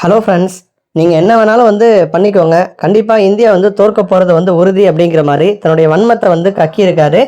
Hello friends நீங்கள் என்ன வேணாலும் வந்து பண்ணிக்கோங்க. கண்டிப்பாக இந்தியா வந்து தோற்க போகிறது வந்து உறுதி அப்படிங்கிற மாதிரி தன்னுடைய வன்மத்தை வந்து கக்கியிருக்காரு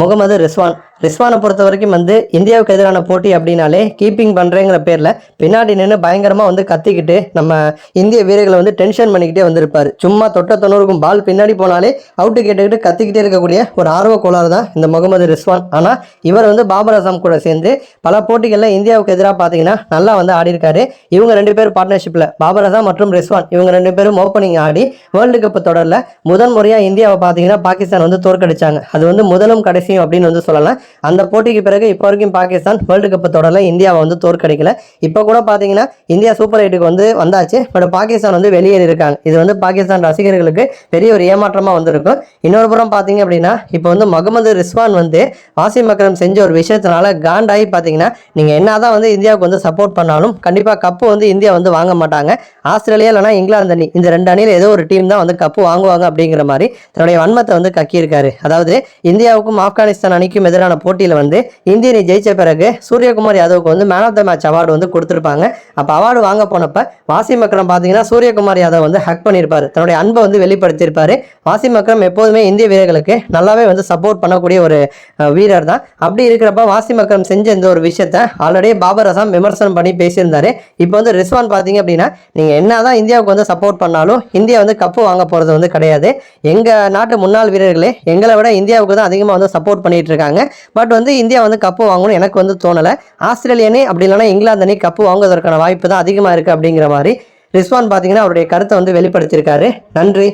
முகமது ரிஸ்வான். ரிஸ்வானை பொறுத்த வரைக்கும் வந்து இந்தியாவுக்கு எதிரான போட்டி அப்படின்னாலே கீப்பிங் பண்ணுறேங்கிற பேரில் பின்னாடி நின்று பயங்கரமாக வந்து கத்திக்கிட்டு நம்ம இந்திய வீரர்களை வந்து டென்ஷன் பண்ணிக்கிட்டே வந்திருப்பார். சும்மா தொட்ட தொண்ணூறுக்கும் பால் பின்னாடி போனாலே அவுட்டு கேட்டுக்கிட்டு கத்திக்கிட்டே இருக்கக்கூடிய ஒரு ஆர்வ கோளாறு தான் இந்த முகமது ரிஸ்வான். ஆனால் இவர் வந்து பாபர் அசாம் கூட சேர்ந்து பல போட்டிகளில் இந்தியாவுக்கு எதிராக பார்த்தீங்கன்னா நல்லா வந்து ஆடிருக்காரு இவங்க ரெண்டு பேரும் பார்ட்னர்ஷிப்பில் பாபர் அசாம் மற்றும் ரிஸ்வான் இவங்க ரெண்டு பேரும் ஓப்பனிங் ஆடி வேர்ல்டு கப் தொடரில் முதன் முறையாக இந்தியாவை பார்த்தீங்கன்னா பாகிஸ்தான் வந்து தோற்கடிச்சாங்க. அது வந்து முதலும் கடைசியும் அப்படின்னு வந்து சொல்லலாம். அந்த போட்டிக்கு பிறகு இப்போ வரைக்கும் பாகிஸ்தான் வேர்ல்டு கப் தொடரில் இந்தியாவை வந்து தோற்கடிக்கல. இப்போ கூட பார்த்தீங்கன்னா இந்தியா சூப்பர் எயிட்டுக்கு வந்து வந்தாச்சு. பட் பாகிஸ்தான் வந்து வெளியேறி இருக்காங்க. இது வந்து பாகிஸ்தான் ரசிகர்களுக்கு பெரிய ஒரு ஏமாற்றமாக வந்திருக்கும். இன்னொரு புறம் பார்த்தீங்க அப்படின்னா இப்போ வந்து முகமது ரிஸ்வான் வந்து வாசிம் அக்ரம் செஞ்ச ஒரு விஷயத்தினால காண்டாகி பார்த்தீங்கன்னா நீங்கள் என்ன தான் வந்து இந்தியாவுக்கு வந்து சப்போர்ட் பண்ணாலும் கண்டிப்பாக கப்பு வந்து இந்தியா வந்து வாங்க மாட்டாங்க. ஆஸ்திரேலியா இல்லைனா இங்கிலாந்து அணி. இந்த ரெண்டு அணியில் ஏதோ ஒரு டீம் தான் வந்து கப்பு வாங்குவாங்க அப்படிங்கிற மாதிரி தன்னுடைய வன்மத்தை வந்து கக்கியிருக்காரு. அதாவது இந்தியாவுக்கும் ஆப்கானிஸ்தான் அணிக்கும் எதிரான போட்டியில் வந்து இந்திய அணி ஜெயிச்ச பிறகு சூரியகுமார் யாதவுக்கு வந்து man of the match award வந்து கொடுத்துருப்பாங்க. அப்போ அவார்டு வாங்க போனப்ப வாசிம் அக்ரம் பார்த்தீங்கன்னா சூரியகுமார் யாதவ் வந்து ஹக் பண்ணியிருப்பாரு. தன்னுடைய அன்பை வந்து வெளிப்படுத்தியிருப்பார். வாசிம் அக்ரம் எப்போதுமே இந்திய வீரர்களுக்கு நல்லாவே வந்து சப்போர்ட் பண்ணக்கூடிய ஒரு வீரர் தான் அப்படி இருக்கிறப்ப வாசிம் அக்ரம் செஞ்ச இந்த ஒரு விஷயத்த ஆல்ரெடி பாபர் அசாம் விமர்சனம் பண்ணி பேசியிருந்தாரு. இப்போ வந்து ரிஸ்வான் பார்த்தீங்க அப்படின்னா நீங்கள் என்ன தான் இந்தியாவுக்கு வந்து சப்போர்ட் பண்ணாலும் இந்தியா வந்து கப்பு வாங்க போகிறது வந்து கிடையாது. எங்கள் நாட்டு முன்னாள் வீரர்களே எங்களை விட இந்தியாவுக்கு தான் அதிகமாக வந்து சப்போர்ட் பண்ணிட்டு இருக்காங்க. பட் வந்து இந்தியா வந்து கப்பு வாங்கணும்னு எனக்கு வந்து தோணலை. ஆஸ்திரேலியனே அப்படி இல்லைனா இங்கிலாந்து அணி கப்பு வாங்குவதற்கான வாய்ப்பு தான் அதிகமாக இருக்குது அப்படிங்கிற மாதிரி ரிஸ்வான் பார்த்தீங்கன்னா அவருடைய கருத்தை வந்து வெளிப்படுத்தியிருக்காரு. நன்றி.